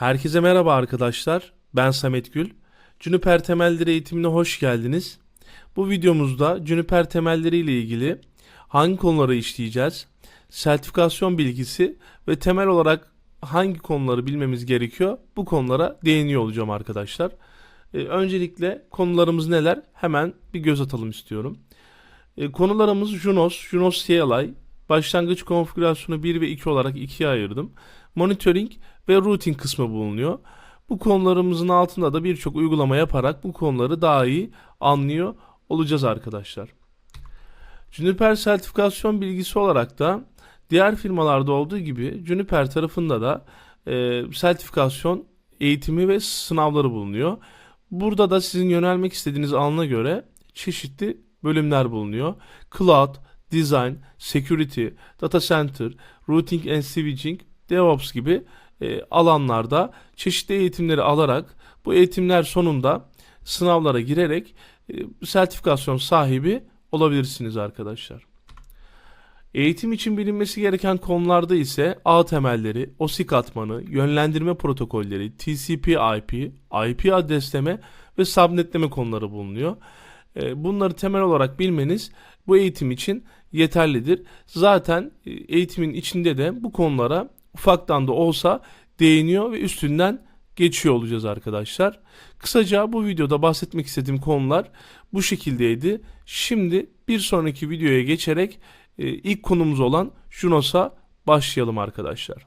Herkese merhaba arkadaşlar. Ben Samet Gül. Juniper temelleri eğitimine hoş geldiniz. Bu videomuzda Juniper temelleri ile ilgili hangi konuları işleyeceğiz? Sertifikasyon bilgisi ve temel olarak hangi konuları bilmemiz gerekiyor? Bu konulara değiniyor olacağım arkadaşlar. Ee, öncelikle konularımız neler? Hemen bir göz atalım istiyorum. Ee, konularımız Junos, Junos CLI, başlangıç konfigürasyonu 1 ve 2 olarak ikiye ayırdım. Monitoring ve routing kısmı bulunuyor. Bu konularımızın altında da birçok uygulama yaparak bu konuları daha iyi anlıyor olacağız arkadaşlar. Juniper sertifikasyon bilgisi olarak da diğer firmalarda olduğu gibi Juniper tarafında da e, sertifikasyon eğitimi ve sınavları bulunuyor. Burada da sizin yönelmek istediğiniz alana göre çeşitli bölümler bulunuyor. Cloud, Design, Security, Data Center, Routing and Switching, DevOps gibi e, alanlarda çeşitli eğitimleri alarak bu eğitimler sonunda sınavlara girerek e, sertifikasyon sahibi olabilirsiniz arkadaşlar. Eğitim için bilinmesi gereken konularda ise ağ temelleri, OSI katmanı, yönlendirme protokolleri, TCP/IP, IP adresleme ve subnetleme konuları bulunuyor. E, Bunları temel olarak bilmeniz bu eğitim için yeterlidir. Zaten e, eğitimin içinde de bu konulara ufaktan da olsa değiniyor ve üstünden geçiyor olacağız arkadaşlar. Kısaca bu videoda bahsetmek istediğim konular bu şekildeydi. Şimdi bir sonraki videoya geçerek e, ilk konumuz olan Junos'a başlayalım arkadaşlar.